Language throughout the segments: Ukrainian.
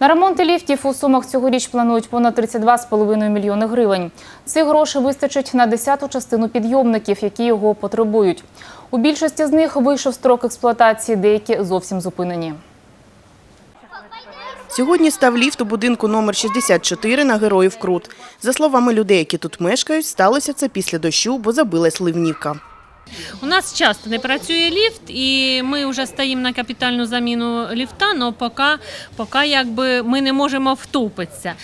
На ремонти ліфтів у Сумах цьогоріч планують понад 32,5 мільйони гривень. Цих грошей вистачить на десяту частину підйомників, які його потребують. У більшості з них вийшов строк експлуатації, деякі зовсім зупинені. Сьогодні став ліфт у будинку номер 64 на Героїв Крут. За словами людей, які тут мешкають, сталося це після дощу, бо забилась ливнівка. У нас часто не працює ліфт, і ми вже стоїмо на капітальну заміну ліфта, але поки, поки якби ми не можемо втупитися.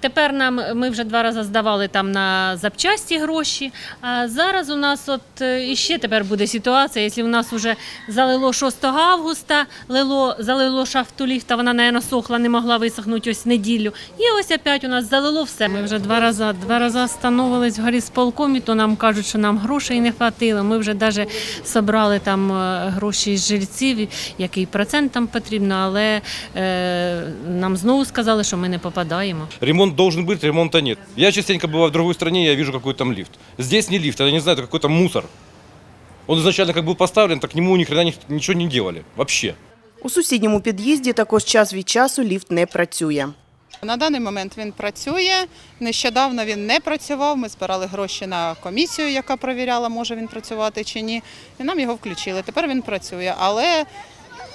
Тепер нам ми вже два рази здавали там на запчасті гроші. А зараз у нас от е, іще тепер буде ситуація, якщо у нас вже залило 6 августа, лило, залило шахту ліфта, вона, мабуть, сохла, не могла висохнути ось неділю. І ось опять у нас залило все. Ми вже два рази, два рази встановились в горісполкомі, то нам кажуть, що нам грошей не хватило. Ми вже навіть зібрали там е, гроші з жильців, який процент там потрібно, але е, нам знову сказали, що ми не попадаємо. Ремонт должен быть, ремонта нет. Я частенько бываю в другой стране, я вижу какой там лифт. Здесь не лифт, я не знаю, это какой-то мусор. Он изначально как был поставлен, так к нему ни хрена ни- ничего не делали. Вообще. У сусідньому під'їзді також час від часу ліфт не працює. На даний момент він працює. Нещодавно він не працював. Ми збирали гроші на комісію, яка перевіряла, може він працювати чи ні. І нам його включили. Тепер він працює. Але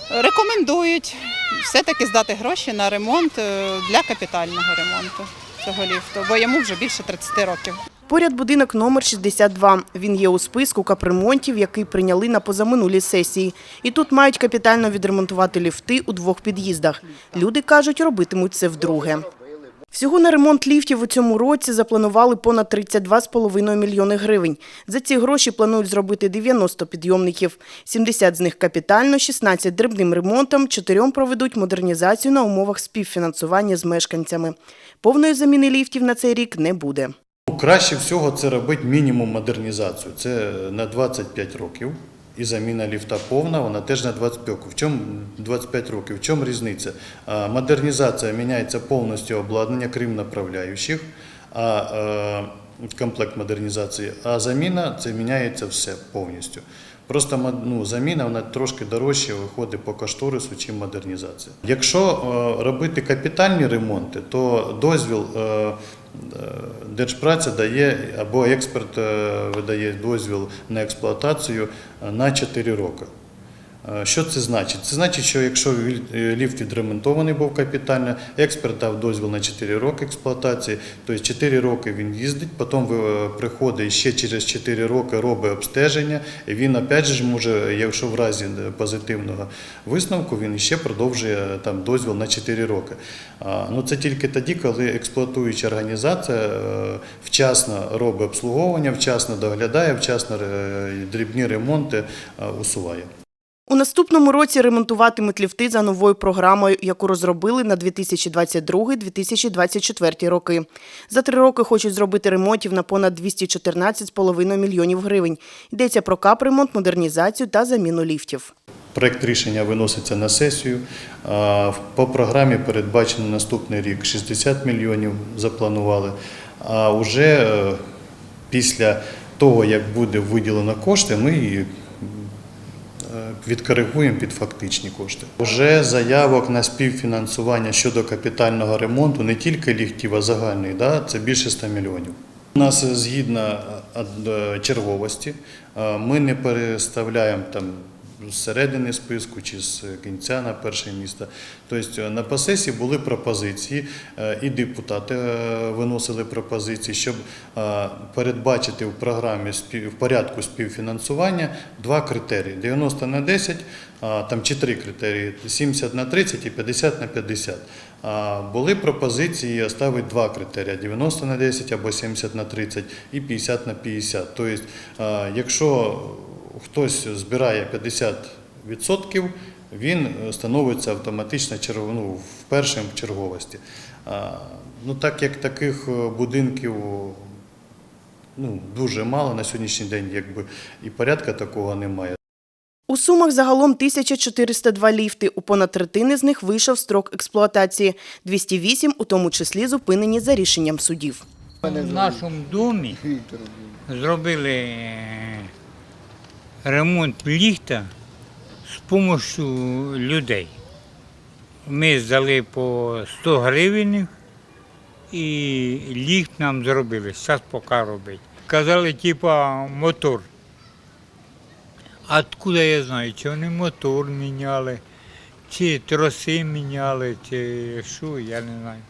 рекомендують все-таки здати гроші на ремонт е, для капітального ремонту цього ліфту, бо йому вже більше 30 років. Поряд будинок номер 62. Він є у списку капремонтів, який прийняли на позаминулій сесії. І тут мають капітально відремонтувати ліфти у двох під'їздах. Люди кажуть, робитимуть це вдруге. Всього на ремонт ліфтів у цьому році запланували понад 32,5 мільйони гривень. За ці гроші планують зробити 90 підйомників. 70 з них капітально, 16 – дрібним ремонтом, 4 проведуть модернізацію на умовах співфінансування з мешканцями. Повної заміни ліфтів на цей рік не буде. Краще всього це робити мінімум модернізацію. Це на 25 років. І заміна ліфта повна, вона теж на 25 років. В чому 25 років? В чому різниця? Модернізація міняється повністю обладнання, крім направляючих, а е, комплект модернізації, а заміна це міняється все повністю. Просто ну, заміна вона трошки дорожче виходить по кошторису, чим модернізація. Якщо е, робити капітальні ремонти, то дозвіл е, Держпраця дає або експерт видає дозвіл на експлуатацію на 4 роки. Е, Що це значить? Це значить, що якщо е, ліфт відремонтований був капітально, експерт дав дозвіл на 4 роки експлуатації, тобто 4 роки він їздить, потім приходить ще через 4 роки робить обстеження, і він опять же може, якщо в разі позитивного висновку, він ще продовжує е, там дозвіл на 4 роки. Ну це тільки тоді, коли експлуатуюча організація е, вчасно робить обслуговування, вчасно доглядає, вчасно е, дрібні ремонти е, усуває. У наступному році ремонтуватимуть ліфти за новою програмою, яку розробили на 2022-2024 роки. За три роки хочуть зробити ремонтів на понад 214,5 мільйонів гривень. Йдеться про капремонт, модернізацію та заміну ліфтів. Проект рішення виноситься на сесію. По програмі передбачено наступний рік 60 мільйонів запланували. А вже е, після того, як буде виділено кошти, ми відкоригуємо під фактичні кошти. Уже заявок на співфінансування щодо капітального ремонту не тільки ліхтів, а загальний, да, це більше 100 мільйонів. У нас згідно е, е, черговості, е, ми не переставляємо там з середини списку чи з кінця на перше місце. Тобто на посесі були пропозиції, е, і депутати е, виносили пропозиції, щоб е, передбачити в програмі в порядку співфінансування два критерії: 90 на 10, там чи три критерії: 70 на 30 і 50 на 50. А, Були пропозиції ставити два критерії: 90 на 10 або 70 на 30 і 50 на 50. Тобто, якщо хтось збирає 50%, він е, становиться автоматично ну, в першим в черговості. Ну, так як таких е, будинків ну, дуже мало на сьогоднішній день, якби і порядка такого немає. У Сумах загалом 1402 ліфти. У понад третини з них вийшов строк експлуатації. 208 у тому числі зупинені за рішенням судів. В нашому домі зробили е, ремонт ліфта з допомогою людей. Ми здали по 100 гривень і ліфт нам зробили. Зараз поки робить. Казали, типа, мотор. Откуда я знаю, чи вони мотор міняли, чи троси міняли, чи що, я не знаю.